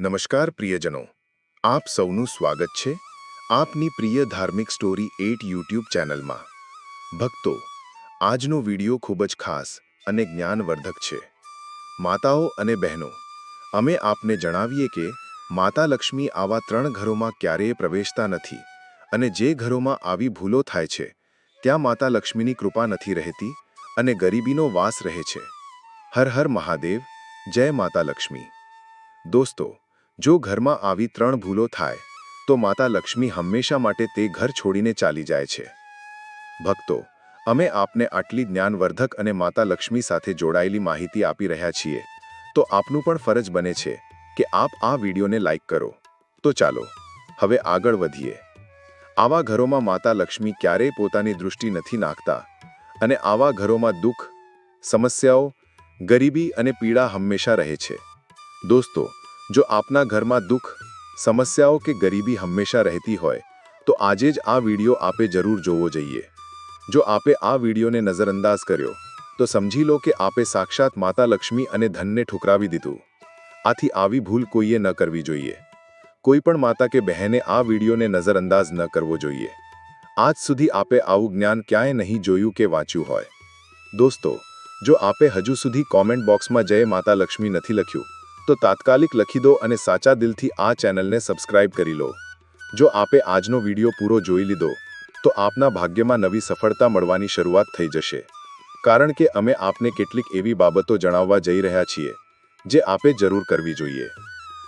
નમસ્કાર પ્રિયજનો, આપ સૌનું સ્વાગત છે આપની પ્રિય ધાર્મિક સ્ટોરી એટ યુટ્યુબ ચેનલમાં. ભક્તો, આજનો વિડિયો ખૂબ જ ખાસ અને જ્ઞાનવર્ધક છે. માતાઓ અને બહેનો, અમે આપને જણાવીએ કે માતા લક્ષ્મી આવા ત્રણ ઘરોમાં ક્યારેય પ્રવેશતા નથી અને જે ઘરોમાં આવી ભૂલો થાય છે, ત્યાં માતા લક્ષ્મીની કૃપા નથી રહેતી અને ગરીબીનો વાસ રહે છે. હર હર મહાદેવ, જય માતા લક્ષ્મી. દોસ્તો જો ઘરમાં આવી ત્રણ ભૂલો થાય, તો માતા લક્ષ્મી હંમેશા માટે તે ઘર છોડીને ચાલી જાય છે. ભક્તો, અમે આપને આટલી જ્ઞાનવર્ધક અને માતા લક્ષ્મી સાથે જોડાયેલી માહિતી આપી રહ્યા છીએ. તો આપનું પણ ફરજ બને છે કે આપ આ વિડીયોને લાઇક કરો. તો ચાલો, હવે આગળ વધીએ. આવા ઘરોમાં માતા લક્ષ્મી ક્યારેય પોતાની દૃષ્ટિ નથી નાખતા અને આવા ઘરોમાં દુઃખ, સમસ્યાઓ, ગરીબી અને પીડા હંમેશા રહે છે. દોસ્તો જો આપના ઘરમાં દુઃખ, સમસ્યાઓ કે ગરીબી હંમેશા રહેતી હોય, તો આજે જ આ વીડિયો આપે જરૂર જોવો જોઈએ. જો આપે આ વિડીયોને નજરઅંદાજ કર્યો, તો સમજી લો કે આપે સાક્ષાત માતા લક્ષ્મી અને ધનને ઠુકરાવી દીધું. આથી આવી ભૂલ કોઈએ ન કરવી જોઈએ. કોઈ પણ માતા કે બહેને આ વિડીયોને નજરઅંદાજ ન કરવો જોઈએ. આજ સુધી આપે આવું જ્ઞાન ક્યાંય નહીં જોયું કે વાંચ્યું હોય. દોસ્તો, જો આપે હજુ સુધી કોમેન્ટ બોક્સમાં જય માતા લક્ષ્મી નથી લખ્યું તો તાત્કાલિક લખી દો અને સાચા દિલથી આ ચેનલને સબસ્ક્રાઇબ કરી લો. જો આપે આજનો વીડિયો પૂરો જોઈ લીધો, તો આપના ભાગ્યમાં નવી સફળતા મળવાની શરૂઆત થઈ જશે. કારણ કે અમે આપને કેટલીક એવી બાબતો જણાવવા જઈ રહ્યા છીએ, જે આપે જરૂર કરવી જોઈએ.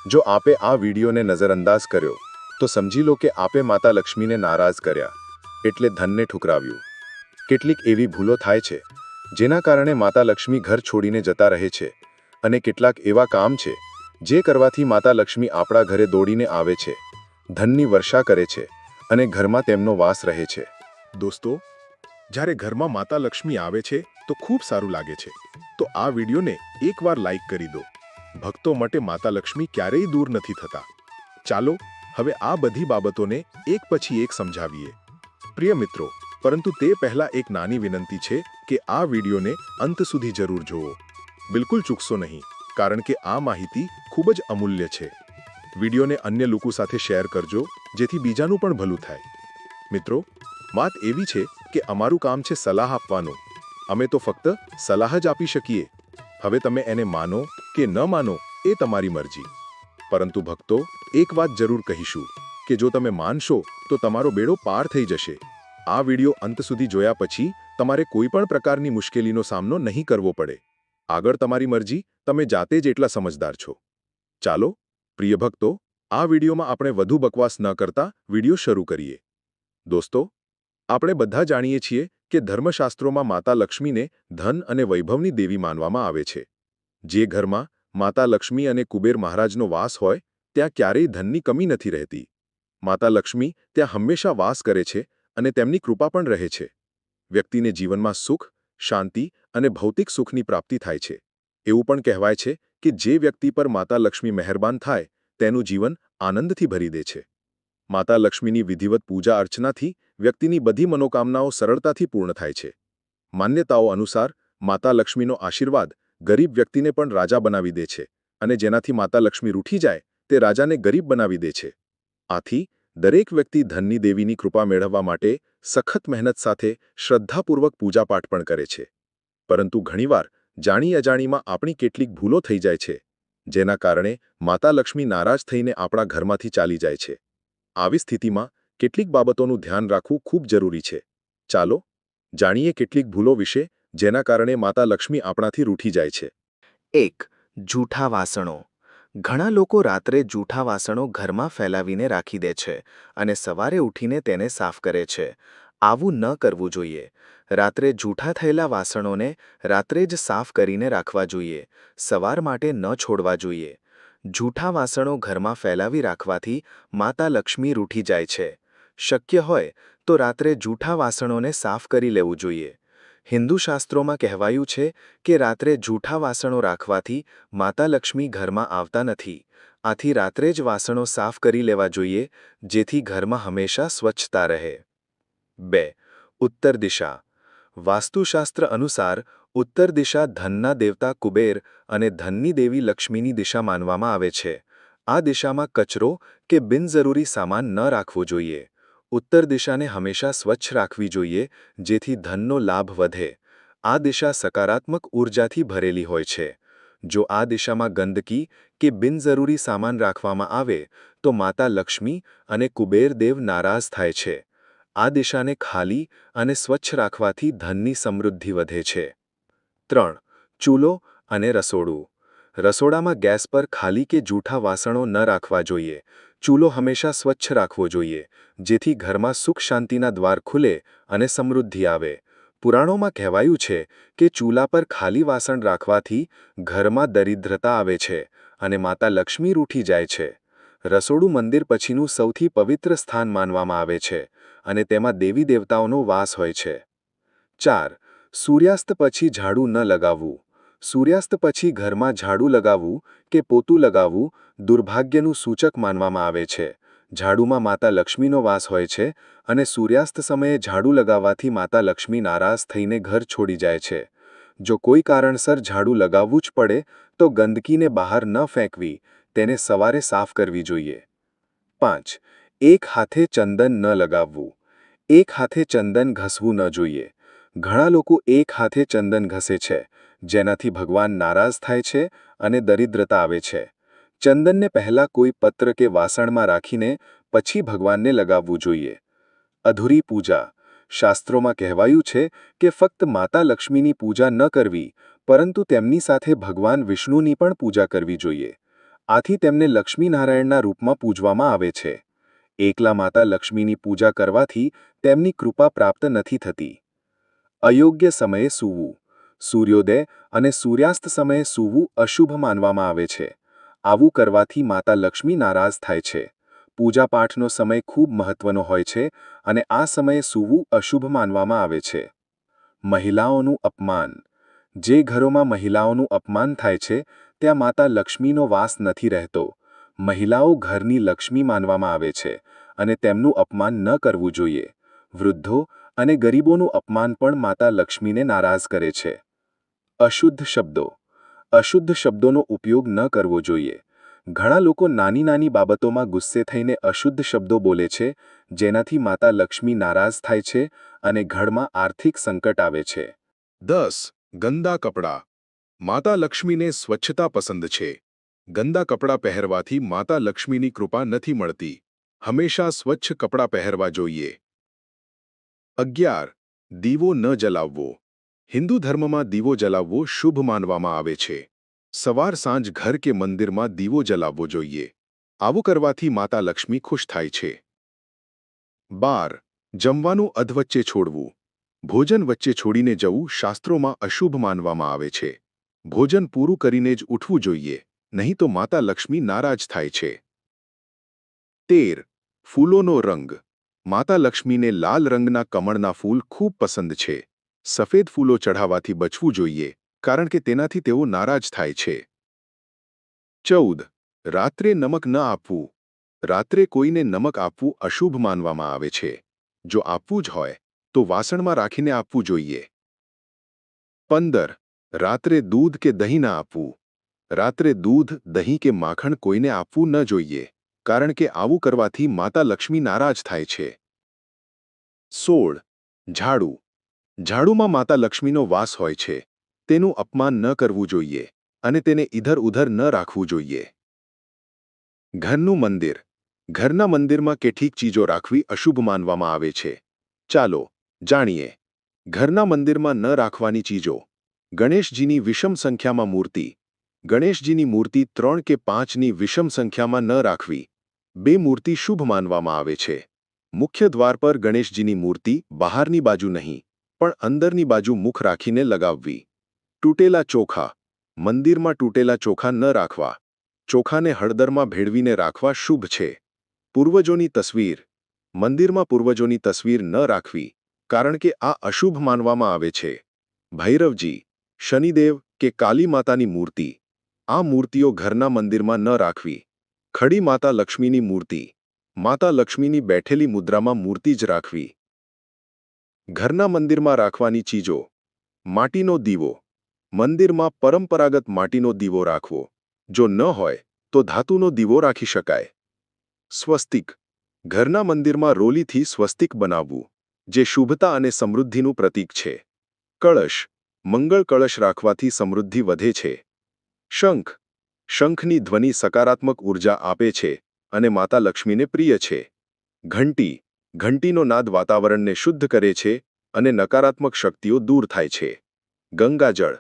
જો આપે આ વિડીયોને નજરઅંદાજ કર્યો, તો સમજી લો કે આપે માતા લક્ષ્મીને નારાજ કર્યા, એટલે ધનને ઠુકરાવ્યું. કેટલીક એવી ભૂલો થાય છે, જેના કારણે માતા લક્ષ્મી ઘર છોડીને જતા રહે છે અને કેટલાક એવા કામ છે, જે કરવાથી માતા લક્ષ્મી આપણા ઘરે દોડીને આવે છે, ધનની વર્ષા કરે છે અને ઘરમાં તેમનો વાસ રહે છે. દોસ્તો, જ્યારે ઘરમાં માતા લક્ષ્મી આવે છે, તો ખૂબ સારું લાગે છે. તો આ વિડીયોને એકવાર લાઈક કરી દો. ભક્તો માટે માતા લક્ષ્મી ક્યારેય દૂર નથી થતા. ચાલો, હવે આ બધી બાબતોને એક પછી એક સમજાવીએ. પ્રિય મિત્રો, પરંતુ તે પહેલા એક નાની વિનંતી છે કે આ વિડીયોને અંત સુધી જરૂર જુઓ. બિલકુલ ચૂકશો નહીં, કારણ કે આ માહિતી ખૂબ જ અમૂલ્ય છે. વિડીયોને અન્ય લોકો સાથે શેર કરજો, જેથી બીજાનું પણ ભલું થાય. મિત્રો, વાત એવી છે કે અમારું કામ છે સલાહ આપવાનું. અમે તો ફક્ત સલાહ જ આપી શકીએ. હવે તમે એને માનો કે ન માનો એ તમારી મરજી. પરંતુ ભક્તો, એક વાત જરૂર કહીશું કે જો તમે માનશો, તો તમારો બેડો પાર થઈ જશે. આ વીડિયો અંત સુધી જોયા પછી તમારે કોઈ પણ પ્રકારની મુશ્કેલીનો સામનો નહીં કરવો પડે. આગળ તમારી મરજી, તમે જાતે જ એટલા સમજદાર છો. ચાલો, પ્રિય ભક્તો, આ વિડીયોમાં આપણે વધુ બકવાસ ન કરતા વીડિયો શરૂ કરીએ. દોસ્તો, આપણે બધા જાણીએ છીએ કે ધર્મશાસ્ત્રોમાં માતા લક્ષ્મીને ધન અને વૈભવની દેવી માનવામાં આવે છે. જે ઘરમાં માતા લક્ષ્મી અને કુબેર મહારાજનો વાસ હોય, ત્યાં ક્યારેય ધનની કમી નથી રહેતી. માતા લક્ષ્મી ત્યાં હંમેશા વાસ કરે છે અને તેમની કૃપા પણ રહે છે. વ્યક્તિને જીવનમાં સુખ, શાંતિ અને ભૌતિક સુખની પ્રાપ્તિ થાય છે. એવું પણ કહેવાય છે કે જે વ્યક્તિ પર માતા લક્ષ્મી મહેરબાન થાય, તેનું જીવન આનંદથી ભરી દે છે. માતા લક્ષ્મીની વિધિવત પૂજા અર્ચનાથી વ્યક્તિની બધી મનોકામનાઓ સરળતાથી પૂર્ણ થાય છે. માન્યતાઓ અનુસાર, માતા લક્ષ્મીનો આશીર્વાદ ગરીબ વ્યક્તિને પણ રાજા બનાવી દે છે અને જેનાથી માતા લક્ષ્મી રૂઠી જાય, તે રાજાને ગરીબ બનાવી દે છે. આથી, દરેક વ્યક્તિ ધનની દેવીની કૃપા મેળવવા માટે સખત મહેનત સાથે શ્રદ્ધાપૂર્વક પૂજાપાઠ પણ કરે છે. પરંતુ ઘણીવાર જાણી અજાણીમાં આપણી કેટલીક ભૂલો થઈ જાય છે, જેના કારણે માતા લક્ષ્મી નારાજ થઈને આપણા ઘરમાંથી ચાલી જાય છે. આવી સ્થિતિમાં કેટલીક બાબતોનું ધ્યાન રાખવું ખૂબ જરૂરી છે. ચાલો જાણીએ કેટલીક ભૂલો વિશે, જેના કારણે માતા લક્ષ્મી આપણાથી રૂઠી જાય છે. એક, જૂઠા વાસણો. ઘણા લોકો રાત્રે જૂઠા વાસણો ઘરમાં ફેલાવીને રાખી દે છે અને સવારે ઉઠીને તેને સાફ કરે છે. આવું ન કરવું જોઈએ. રાત્રે જૂઠા થયેલા વાસણોને રાત્રે જ સાફ કરીને રાખવા જોઈએ, સવાર માટે ન છોડવા જોઈએ. જૂઠા વાસણો ઘરમાં ફેલાવી રાખવાથી માતા લક્ષ્મી રૂઠી જાય છે. શક્ય હોય તો રાત્રે જૂઠા વાસણોને સાફ કરી લેવું જોઈએ. હિન્દુ શાસ્ત્રોમાં કહેવાયું છે કે રાત્રે જૂઠા વાસણો રાખવાથી માતા લક્ષ્મી ઘરમાં આવતા નથી. આથી રાત્રે જ વાસણો સાફ કરી લેવા જોઈએ, જેથી ઘરમાં હંમેશા સ્વચ્છતા રહે. બે. ઉત્તર દિશા. વાસ્તુશાસ્ત્ર અનુસાર, ઉત્તર દિશા ધનના દેવતા કુબેર અને ધનની દેવી લક્ષ્મીની દિશા માનવામાં આવે છે. આ દિશામાં કચરો કે બિનજરૂરી સામાન ન રાખવો જોઈએ. ઉત્તર દિશાને હંમેશા સ્વચ્છ રાખવી જોઈએ, જેથી ધનનો લાભ વધે. આ દિશા સકારાત્મક ઊર્જાથી ભરેલી હોય છે. જો આ દિશામાં ગંદકી કે બિનજરૂરી સામાન રાખવામાં આવે, તો માતા લક્ષ્મી અને કુબેરદેવ નારાજ થાય છે. આ દિશાને ખાલી અને સ્વચ્છ રાખવાથી ધનની સમૃદ્ધિ વધે છે. ત્રણ. ચૂલો અને રસોડું. રસોડામાં ગેસ પર ખાલી કે જૂઠા વાસણો ન રાખવા જોઈએ. ચૂલો હંમેશા સ્વચ્છ રાખવો જોઈએ, જેથી ઘરમાં સુખ શાંતિના દ્વાર ખુલે અને સમૃદ્ધિ આવે. પુરાણોમાં કહેવાયું છે કે ચૂલા પર ખાલી વાસણ રાખવાથી ઘરમાં દરિદ્રતા આવે છે અને માતા લક્ષ્મી રૂઠી જાય છે. રસોડું મંદિર પછીનું સૌથી પવિત્ર સ્થાન માનવામાં આવે છે અને તેમાં દેવી દેવતાઓનો વાસ હોય છે. ચાર, સૂર્યાસ્ત પછી ઝાડુ ન લગાવવું. સૂર્યાસ્ત પછી ઘરમાં ઝાડુ લગાવવું કે પોતું લગાવવું દુર્ભાગ્યનું સૂચક માનવામાં આવે છે. ઝાડુમાં માતા લક્ષ્મીનો વાસ હોય છે અને સૂર્યાસ્ત સમયે ઝાડુ લગાવવાથી માતા લક્ષ્મી નારાજ થઈને ઘર છોડી જાય છે. જો કોઈ કારણસર ઝાડુ લગાવવું જ પડે, તો ગંદકીને બહાર ન ફેંકવી. તેને સવારે સાફ કરવી જોઈએ. પાંચ, એક હાથે ચંદન ન લગાવવું. એક હાથે ચંદન ઘસવું ન જોઈએ. ઘણા લોકો એક હાથે ચંદન ઘસે છે, જેનાથી ભગવાન નારાજ થાય છે અને દરિદ્રતા આવે છે. ચંદનને પહેલાં કોઈ પત્ર કે વાસણમાં રાખીને પછી ભગવાનને લગાવવું જોઈએ. અધૂરી પૂજા. શાસ્ત્રોમાં કહેવાયું છે કે ફક્ત માતા લક્ષ્મીની પૂજા ન કરવી, પરંતુ તેમની સાથે ભગવાન વિષ્ણુની પણ પૂજા કરવી જોઈએ. આથી તેમને લક્ષ્મીનારાયણના રૂપમાં પૂજવામાં આવે છે. એકલા માતા લક્ષ્મીની પૂજા કરવાથી તેમની કૃપા પ્રાપ્ત નથી થતી. અયોગ્ય સમયે સૂવું, સૂર્યોદય અને સૂર્યાસ્ત સમયે સૂવું અશુભ માનવામાં આવે છે. આવું કરવાથી માતા લક્ષ્મી નારાજ થાય છે. પૂજાપાઠનો સમય ખૂબ મહત્વનો હોય છે અને આ સમયે સૂવું અશુભ માનવામાં આવે છે. મહિલાઓનું અપમાન જે ઘરોમાં મહિલાઓનું અપમાન થાય છે, ત્યાં માતા લક્ષ્મીનો વાસ નથી રહેતો. મહિલાઓ ઘરની લક્ષ્મી માનવામાં આવે છે અને તેમનું અપમાન ન કરવું જોઈએ. વૃદ્ધો અને ગરીબોનું અપમાન પણ માતા લક્ષ્મીને નારાજ કરે છે. અશુદ્ધ શબ્દો. અશુદ્ધ શબ્દોનો ઉપયોગ ન કરવો જોઈએ. ઘણા લોકો નાની નાની બાબતોમાં ગુસ્સે થઈને અશુદ્ધ શબ્દો બોલે છે, જેનાથી માતા લક્ષ્મી નારાજ થાય છે અને ઘરમાં આર્થિક સંકટ આવે છે. દસ. ગંદા કપડાં. માતા લક્ષ્મીને સ્વચ્છતા પસંદ છે. ગંદા કપડાં પહેરવાથી માતા લક્ષ્મીની કૃપા નથી મળતી. હંમેશા સ્વચ્છ કપડાં પહેરવા જોઈએ. અગિયાર. દીવો ન જલાવવો. હિન્દુ ધર્મમાં દીવો જલાવવો શુભ માનવામાં આવે છે. સવાર સાંજ ઘર કે મંદિરમાં દીવો જલાવવો જોઈએ. આવું કરવાથી માતા લક્ષ્મી ખુશ થાય છે. બાર. જમવાનું અધવચ્ચે છોડવું. ભોજન વચ્ચે છોડીને જવું શાસ્ત્રોમાં અશુભ માનવામાં આવે છે. ભોજન પૂરું કરીને જ ઉઠવું જોઈએ, નહીં તો માતા લક્ષ્મી નારાજ થાય છે. તેર. ફૂલોનો રંગ. માતા લક્ષ્મીને લાલ રંગના કમળના ફૂલ ખૂબ પસંદ છે. સફેદ ફૂલો ચઢાવવાથી બચવું જોઈએ, કારણ કે તેનાથી તેઓ નારાજ થાય છે. ચૌદ. રાત્રે નમક ન આપવું. રાત્રે કોઈને નમક આપવું અશુભ માનવામાં આવે છે. જો આપવું જ હોય તો વાસણમાં રાખીને આપવું જોઈએ. પંદર. રાત્રે દૂધ કે દહીં ના આપવું. રાત્રે દૂધ, દહીં કે માખણ કોઈને આપવું ન જોઈએ, કારણ કે આવું કરવાથી માતા લક્ષ્મી નારાજ થાય છે. સોળ. ઝાડુ. ઝાડુમાં માતા લક્ષ્મીનો વાસ હોય છે. તેનું અપમાન ન કરવું જોઈએ અને તેને ઇધર ઉધર ન રાખવું જોઈએ. ઘરનું મંદિર. ઘરના મંદિરમાં કેટલીક ચીજો રાખવી અશુભ માનવામાં આવે છે. ચાલો જાણીએ, ઘરના મંદિરમાં ન રાખવાની ચીજો. ગણેશજીની વિષમ સંખ્યામાં મૂર્તિ. ગણેશજીની મૂર્તિ ત્રણ કે પાંચની વિષમ સંખ્યામાં ન રાખવી. બે મૂર્તિ શુભ માનવામાં આવે છે. મુખ્ય દ્વાર પર ગણેશજીની મૂર્તિ, બહારની બાજુ નહીં, પણ અંદરની બાજુ મુખ રાખીને લગાવવી. તૂટેલા ચોખા. મંદિરમાં તૂટેલા ચોખા ન રાખવા. ચોખાને હળદરમાં ભેળવીને રાખવા શુભ છે. પૂર્વજોની તસવીર. મંદિરમાં પૂર્વજોની તસવીર ન રાખવી. કારણ કે આ અશુભ માનવામાં આવે છે. ભૈરવજી, શનિદેવ કે કાલી માતાની મૂર્તિ. આ મૂર્તિઓ ઘરના મંદિરમાં ન રાખવી. ખડી માતા લક્ષ્મીની મૂર્તિ. માતા લક્ષ્મીની બેઠેલી મુદ્રામાં મૂર્તિ જ રાખવી. ઘરના મંદિરમાં રાખવાની ચીજો. માટીનો દીવો. મંદિરમાં પરંપરાગત માટીનો દીવો રાખવો. જો ન હોય, તો ધાતુનો દીવો રાખી શકાય. સ્વસ્તિક. ઘરના મંદિરમાં રોલીથી સ્વસ્તિક બનાવવું. જે શુભતા અને સમૃદ્ધિનું પ્રતીક છે. કળશ. મંગળ કળશ રાખવાથી સમૃદ્ધિ વધે છે. શંખ. શંખની ધ્વનિ સકારાત્મક ઊર્જા આપે છે અને માતા લક્ષ્મીને પ્રિય છે. ઘંટી. ઘંટીનો નાદ વાતાવરણને શુદ્ધ કરે છે અને નકારાત્મક શક્તિઓ દૂર થાય છે. ગંગાજળ.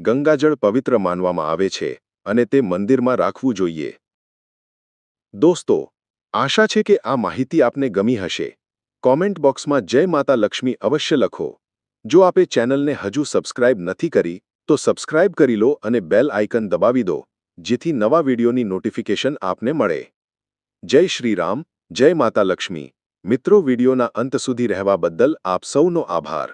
ગંગાજળ પવિત્ર માનવામાં આવે છે અને તે મંદિરમાં રાખવું જોઈએ. દોસ્તો, આશા છે કે આ માહિતી આપને ગમી હશે. કોમેન્ટ બોક્સમાં જય માતા લક્ષ્મી અવશ્ય લખો. જો આપે ચેનલને હજુ સબસ્ક્રાઇબ નથી કરી, તો સબસ્ક્રાઇબ કરી લો અને બેલ આઇકન દબાવી દો, જેથી નવા વિડીયોની નોટિફિકેશન આપને મળે. જય શ્રી રામ, જય માતા લક્ષ્મી. મિત્રો, વિડીયોના અંત સુધી રહેવા બદલ આપ સૌનો આભાર.